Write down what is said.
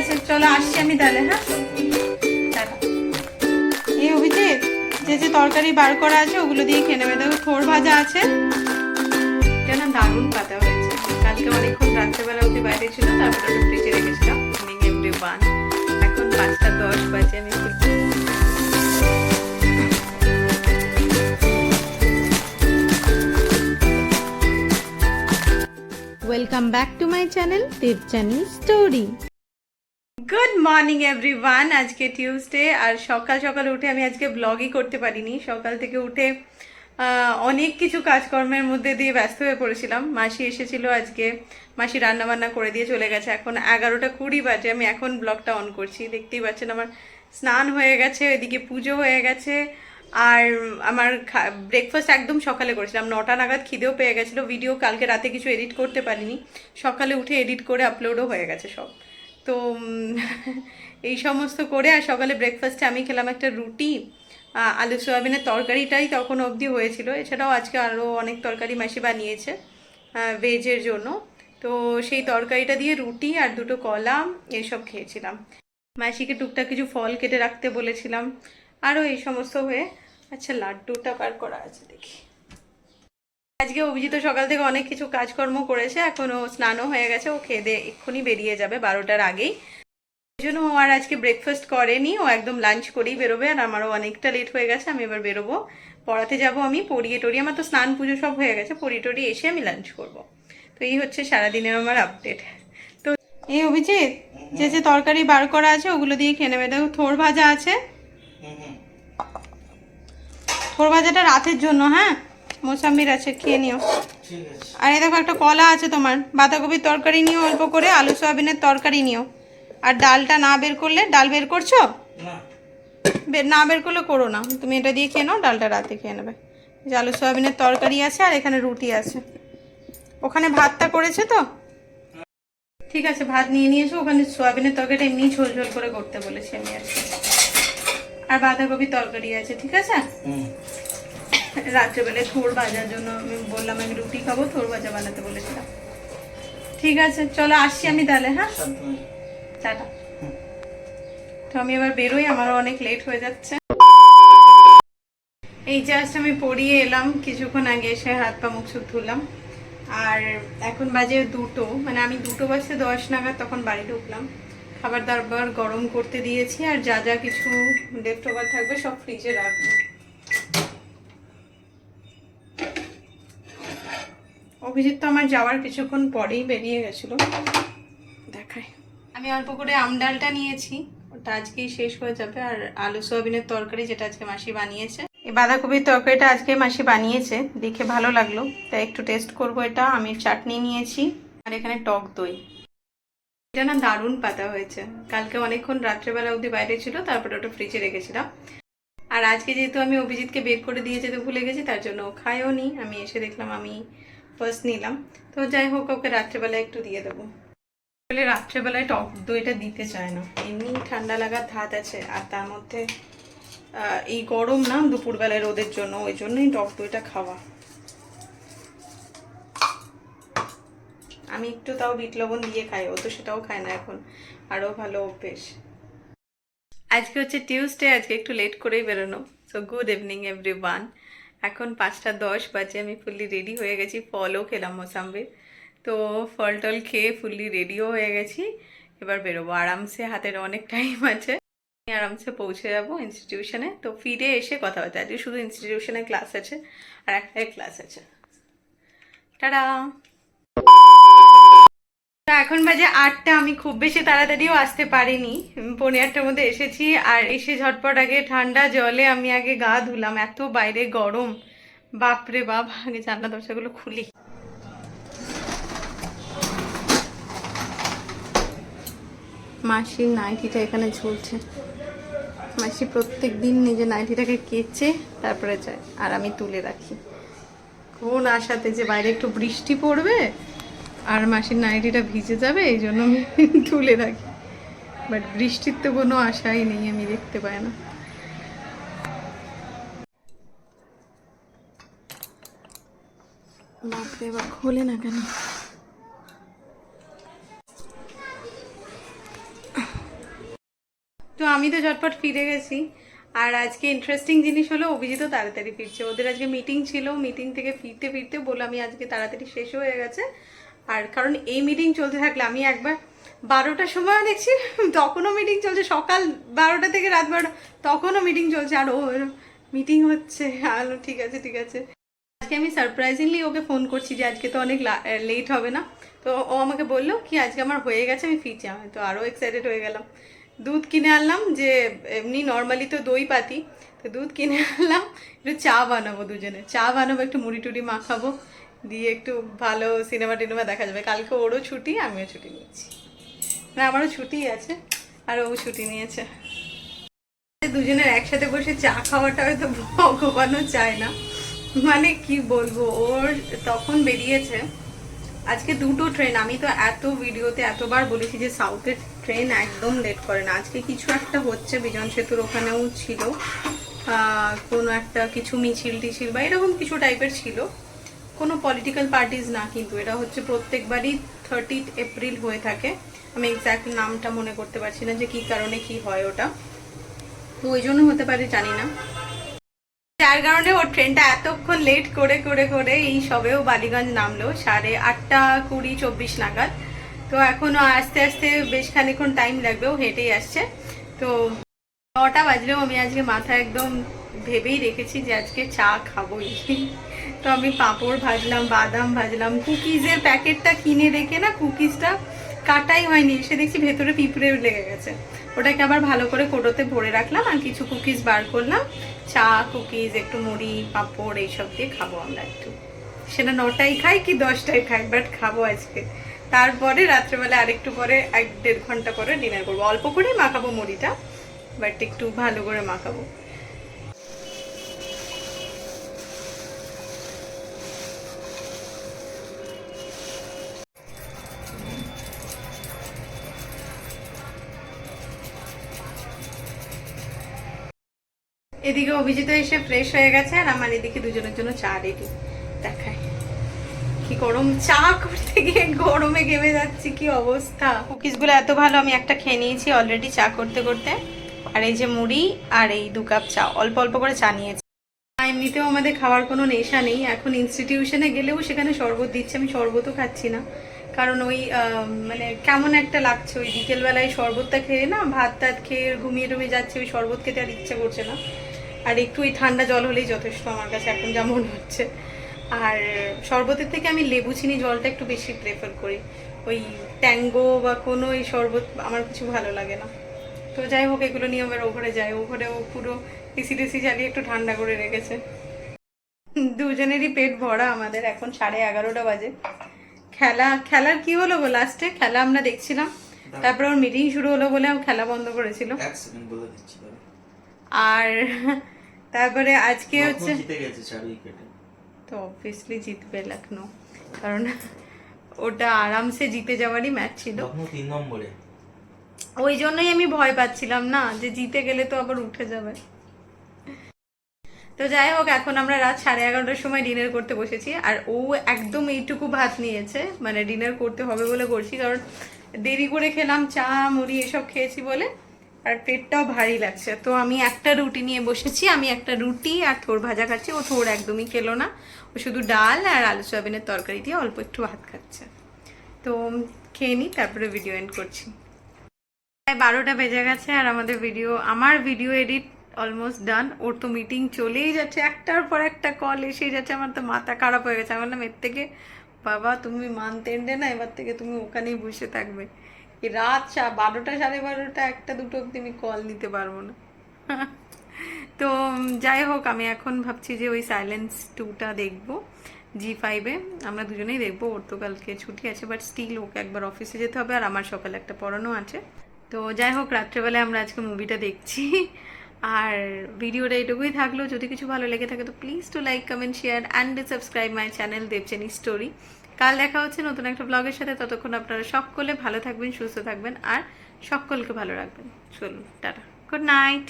আছে, চলো আসছি আমি তাহলে হ্যাঁ। এই অভিজিৎ, যে যে তরকারি বার করা আছে, ওগুলো দিয়ে খেয়ে নেবে। দেখো, থোর ভাজা আছে। এটা না দারুণ পাতা হয়েছে। কালকে অনেকক্ষণ রাত্রেবেলা অবধি বাইরে ছিল, তারপরে ওটা ফ্রিজে রেখেছিলাম। এভরি ওয়ান এখন পাঁচটা দশ বাজে, আমি welcome back to my channel Debjani story good morning everyone আজকে টিউসডে আর সকাল সকাল উঠে আমি আজকে ব্লগই করতে পারিনি। সকাল থেকে উঠে অনেক কিছু কাজকর্মের মধ্যে দিয়ে ব্যস্ত হয়ে পড়েছিলাম। মাসি এসেছিল আজকে। মাসি রান্না বান্না করে দিয়ে চলে গেছে। এখন এগারোটা কুড়ি বাজে, আমি এখন ব্লগটা অন করছি। দেখতেই পাচ্ছেন আমার স্নান হয়ে গেছে, এদিকে পুজো হয়ে গেছে। আর আমার ব্রেকফাস্ট একদম সকালে করেছিলাম। নটা নাগাদ খিদেও পেয়ে গেছিল। ভিডিও কালকে রাতে কিছু এডিট করতে পারিনি। সকালে উঠে এডিট করে আপলোডও হয়ে গেছে সব। তো এই সমস্ত করে আর সকালে ব্রেকফাস্টে আমি খেলাম একটা রুটি আলু সোয়াবিনের তরকারিটাই তখন অবধি হয়েছিল। এছাড়াও আজকে আরও অনেক তরকারি মাসি বানিয়েছে ভেজের জন্য। তো সেই তরকারিটা দিয়ে রুটি আর দুটো কলা এইসব খেয়েছিলাম। মাসিকে টুকটাক কিছু ফল কেটে রাখতে বলেছিলাম। আরও এই সমস্ত হয়ে আচ্ছা লাড্ডুটা বার করা আছে দেখি। আজকে অভিজিৎ সকাল থেকে অনেক কিছু কাজকর্ম করেছে, এখনও স্নানও হয়ে গেছে, ও খেয়ে দিয়ে এক্ষুনি বেরিয়ে যাবে বারোটার আগেই। এই জন্য ও আর আজকে ব্রেকফাস্ট করেনি, ও একদম লাঞ্চ করেই বেরোবে, আর আমারও অনেকটা লেট হয়ে গেছে, আমি এবার বেরোবো। পড়াতে যাব আমি, পড়িয়ে টড়িয়ে, আমার তো স্নান পুজো সব হয়ে গেছে, পড়িয়ে টড়িয়ে এসে আমি লাঞ্চ করব। তো এই হচ্ছে সারাদিনের আমার আপডেট তো এই অভিজিৎ, যে যে তরকারি বার করা আছে, ওগুলো দিয়ে খেয়ে নেবে। দেখো, থোর ভাজা আছে। থোর ভাজাটা রাতের জন্য হ্যাঁ? মোসাম্বির আছে খেয়ে নিও। আর এই দেখো একটা কলা আছে তোমার বাঁধাকপির তরকারি নিও অল্প করে আলু সয়াবিনের তরকারি নিও। আর ডালটা না বের করলে ডাল বের করছ? না। বের না বের করলে করো না তুমি এটা দিয়ে খেয়ে নাও ডালটা রাতে খেয়ে নেবে। যে আলু সয়াবিনের তরকারি আছে আর এখানে রুটি আছে। ওখানে ভাতটা করেছে তো? ঠিক আছে ভাত নিয়ে নিয়েছো ওখানে সয়াবিনের তরকারিটা এমনি ঝোল ঝোল করে করতে বলেছি আমি আর। আর বাঁধাকপির তরকারি আছে ঠিক আছে? রাত্রেবেলায় থোর ভাজার জন্য আমি বললাম, আমি রুটি খাব, থোর ভাজা বানাতে বলেছিলাম। ঠিক আছে, চলো আসছি আমি তাহলে হ্যাঁ? টাটা। তো আমি এবার বেরোই, আমারও অনেক লেট হয়ে যাচ্ছে। এই জাস্ট আমি পড়িয়ে এলাম, কিছুক্ষণ আগে এসে হাত পা মুখ সুখ ধুলাম। আর এখন বাজে দুটো মানে আমি দুটো বাজতে দশ নাগাদ, তখন বাড়ি ঢুকলাম। খাবার দাবার গরম করতে দিয়েছি, আর যা যা কিছু লেফট থাকবে সব ফ্রিজে রাখব। অভিজিৎ তো আমার যাওয়ার কিছুক্ষণ পরেই বেরিয়ে গেছিল। দেখাই। আমি অল্প করে আম ডালটা নিয়েছি ওটা আজকেই শেষ হয়ে যাবে। আর আলু সোয়াবিনের তরকারি যেটা আজকে মাসি বানিয়েছে। এই বাঁধাকপির তরকারিটা আজকে মাসি বানিয়েছে দেখে ভালো লাগল। তাই একটু টেস্ট করব এটা। আমি চাটনি নিয়েছি। আর এখানে টক দই। এটা না দারুণ পাতা হয়েছে। কালকে অনেকক্ষণ রাত্রেবেলা অবধি বাইরে ছিল তারপরে ওটা ফ্রিজে রেখেছিলাম। আর আজকে যেহেতু আমি অভিজিৎকে বের করে দিয়ে যেতে ভুলে গেছি তার জন্য ও খায়ও নি আমি এসে দেখলাম আমি ফার্স্ট নিলাম। তো যাই হোক, ওকে রাত্রেবেলায় একটু দিয়ে দেবো। আসলে রাত্রেবেলায় টক দইটা দিতে চায় না। এমনি ঠান্ডা লাগার ধাত আছে, আর তার মধ্যে এই গরম না দুপুরবেলায় রোদের জন্য, ওই জন্যই টক দইটা খাওয়া। আমি একটু তাও বিট লবণ দিয়ে খাই, ও তো সেটাও খায় না এখন। আরও ভালো অভ্যেস। আজকে হচ্ছে টিউসডে আজকে একটু লেট করেই বেরোনো। So good evening everyone এখন পাঁচটা দশ বাজে, আমি ফুললি রেডি হয়ে গেছি, ফলও খেলাম মোসাম্বির। তো ফল টল খেয়ে ফুললি রেডিও হয়ে গেছি। এবার বেরোবো। আরামসে হাতের অনেক টাইম আছে। আমি আরামসে পৌঁছে যাব ইনস্টিটিউশনে তো ফিরে এসে কথা বলতে আজকে শুধু ইনস্টিটিউশনে ক্লাস আছে আর একটাই ক্লাস আছে। টাটা! এখন বাজে আটটা, আমি খুব বেশি তাড়াতাড়িও আসতে পারিনি। পৌনে আটটার মধ্যে এসেছি আর এসে ঝটপট আগে ঠান্ডা জলে আমি আগে গা ধুলাম, এত বাইরে গরম। বাপরে বাপ, আগে জানলা দরজাগুলো খুলি। মাসির নাইটিটা এখানে ঝুলছে। মাসি প্রত্যেক দিন নিজের নাইটিটাকে কেচে তারপরে যায়, আর আমি তুলে রাখি। কোন আশাতে যে বাইরে একটু বৃষ্টি পড়বে আর মাসির নাইটিটা ভিজে যাবে, এই জন্য আমি তুলে রাখি। বাট বৃষ্টির তো কোনো আশাই নেই, আমি দেখতে পাই না। খোলে না কেন? তো আমি তো ঝটপট ফিরে গেছি, আর আজকে ইন্টারেস্টিং জিনিস হলো অভিজিৎও তাড়াতাড়ি ফিরছে। ওদের আজকে মিটিং ছিল মিটিং থেকে ফিরতে ফিরতে বলল, আমি আজকে তাড়াতাড়ি শেষ হয়ে গেছে আর কারণ এই মিটিং চলতে থাকলে আমি একবার বারোটার সময় দেখছি, তখনও মিটিং চলছে, সকাল বারোটা থেকে রাত বারোটা, তখনও মিটিং চলছে, আর ও মিটিং হচ্ছে। আলো, ঠিক আছে ঠিক আছে। আজকে আমি সারপ্রাইজিংলি ওকে ফোন করছি যে আজকে তো অনেক লেট হবে না। তো ও আমাকে বলল কি, আজকে আমার হয়ে গেছে, আমি ফিরছি। আমি তো আরও এক্সাইটেড হয়ে গেলাম। দুধ কিনে আনলাম যে এমনি নর্মালি তো দই পাতি, তো দুধ কিনে আনলাম, একটু চা বানাবো দুজনে। চা বানাবো, একটু মুড়ি টুড়ি মাখাবো দিয়ে একটু ভালো সিনেমা টিনেমা দেখা যাবে। কালকে ওরও ছুটি, আমিও ছুটি নিয়েছি। না, আমারও ছুটি আছে, আর ও ছুটি নিয়েছে। দুজনের একসাথে বসে চা খাওয়াটা হয়তো ভগবানও চায় না। মানে কি বলব, ওর তখন বেরিয়েছে। আজকে দুটো ট্রেন আমি তো এত ভিডিওতে এতবার বলেছি যে সাউথের ট্রেন একদম লেট করে না। আজকে কিছু একটা হচ্ছে, বিজন সেতুর ওখানেও ছিল। কোনো একটা কিছু মিছিল টিছিল বা এরকম কিছু টাইপের ছিল। কোনো পলিটিক্যাল পার্টিজ না, কিন্তু এটা হচ্ছে প্রত্যেকবারই থার্টি এপ্রিল হয়ে থাকে। আমি এক্স্যাক্ট নামটা মনে করতে পারছি না যে কি কারণে কি হয় ওটা। তো ওই জন্য হতে পারে, জানি না। যার কারণে ওর ট্রেনটা এতক্ষণ লেট করে করে করে এই সবেও বালিগঞ্জ নামলো, সাড়ে আটটা কুড়ি চব্বিশ নাগাদ। তো এখনও আস্তে আস্তে বেশ খানিক্ষণ টাইম লাগবে, ও হেঁটেই আসছে। তো নটা বাজলেও আমি আজকে মাথা একদম ভেবেই রেখেছি যে আজকে চা খাবোই। তো আমি পাঁপড় ভাজলাম, বাদাম ভাজলাম কুকিজের প্যাকেটটা কিনে রেখে না কুকিজটা কাটাই হয়নি, এসে দেখছি ভেতরে পিঁপড়ে লেগে গেছে। ওটাকে আবার ভালো করে কোটোতে ভরে রাখলাম আর কিছু কুকিজ বার করলাম। চা কুকিজ একটু মুড়ি, পাঁপড় এইসব দিয়ে খাব আমরা একটু। সেটা নটায় খাই কি দশটায় খাই বাট খাব আজকে। তারপরে রাত্রেবেলা আরেকটু পরে এক দেড় ঘণ্টা পরে ডিনার করব। অল্প করেই মাখাবো মুড়িটা বাট একটু ভালো করে মাখাবো। এদিকে অভিজিৎ এসে ফ্রেশ হয়ে গেছে আর আমার এদিকে দুজনের জন্য চা রেডি দেখায় কি গরম। চা করতে গিয়ে গরমে ঘেমে যাচ্ছি, কি অবস্থা? কুকিজগুলো এত ভালো, আমি একটা খেয়ে নিয়েছি অলরেডি চা করতে করতে। আর এই যে মুড়ি আর এই দু কাপ চা, অল্প অল্প করে চা নিয়েছি। এমনিতেও আমাদের খাওয়ার কোনো নেশা নেই। এখন ইনস্টিটিউশনে গেলেও সেখানে শরবত দিচ্ছে, আমি শরবতও খাচ্ছি না। কারণ ওই মানে কেমন একটা লাগছে ওই বিকেলবেলায় শরবতটা খেয়ে না ভাত টাত খেয়ে ঘুমিয়ে টুমিয়ে যাচ্ছে, ওই শরবত খেতে আর ইচ্ছে করছে না। আর একটু ওই ঠান্ডা জল হলেই যথেষ্ট আমার কাছে এখন যা মনে হচ্ছে। আর শরবতের থেকে আমি লেবু চিনি জলটা একটু বেশি প্রেফার করি। ওই ট্যাঙ্গো বা কোনো এই শরবত আমার কিছু ভালো লাগে না। তো যাই হোক এগুলো নিয়ে আমার ওঘরে যায় ও পুরো এসি টেসি জ্বালিয়ে একটু ঠান্ডা করে রেখেছে। দুজনেরই পেট ভরা আমাদের এখন সাড়ে এগারোটা বাজে। খেলা খেলার কি হলো গো লাস্টে খেলা আমরা দেখছিলাম। তারপর ওর মিটিং শুরু হলো বলে ও খেলা বন্ধ করেছিল। আর তারপরে আজকে হচ্ছে তো অবভিয়াসলি জিতবে লখনৌ কারণ ওটা আরামসে জিতে যাওয়ারই ম্যাচ ছিল। তিন নম্বরে। ওই জন্যই আমি ভয় পাচ্ছিলাম না যে জিতে গেলে তো আবার উঠে যাবে। তো যাই হোক এখন আমরা রাত সাড়ে এগারোটার সময় ডিনার করতে বসেছি আর ও একদম এইটুকু ভাত নিয়েছে মানে ডিনার করতে হবে বলে করছি কারণ দেরি করে খেলাম চা মুড়ি এসব খেয়েছি বলে আর পেটটাও ভারী লাগছে। তো আমি একটা রুটি নিয়ে বসেছি, আমি একটা রুটি আর থোর ভাজা খাচ্ছি। ও থোর একদমই খেলো না। ও শুধু ডাল আর আলু সয়াবিনের তরকারি দিয়ে অল্প একটু ভাত খাচ্ছে। তো খেয়ে নিই তারপরে ভিডিও এন্ড করছি। প্রায় বারোটা বেজে গেছে আর আমাদের ভিডিও আমার ভিডিও এডিট অলমোস্ট ডান ওর তো মিটিং চলেই যাচ্ছে, একটার পর একটা কল এসেই যাচ্ছে। আমার তো মাথা খারাপ হয়ে গেছে। আমি বললাম, এর থেকে বাবা, তুমি মান্থ এন্ডে না, এবার থেকে তুমি ওখানেই বসে থাকবে। রাত বারোটা, সাড়ে বারোটা, একটা, দুটো অব্দি আমি কল নিতে পারব না। তো যাই হোক, আমি এখন ভাবছি যে ওই সাইলেন্স টুটা দেখব জি ফাইভে আমরা দুজনেই দেখব, ওর তো কালকে ছুটি আছে বাট স্টিল ওকে একবার অফিসে যেতে হবে, আর আমার সকালে একটা পড়ানো আছে। তো যাই হোক, রাত্রেবেলায় আমরা আজকে মুভিটা দেখছি। আর ভিডিওটা এটুকুই থাকল, যদি কিছু ভালো লেগে থাকে, তো please to like comment share and subscribe my channel Debjani story কাল দেখা হচ্ছে নতুন একটা ব্লগের সাথে। ততক্ষণ আপনারা সকলে ভালো থাকবেন, সুস্থ থাকবেন, আর সকলকে ভালো রাখবেন। চলুন, টাটা। Good night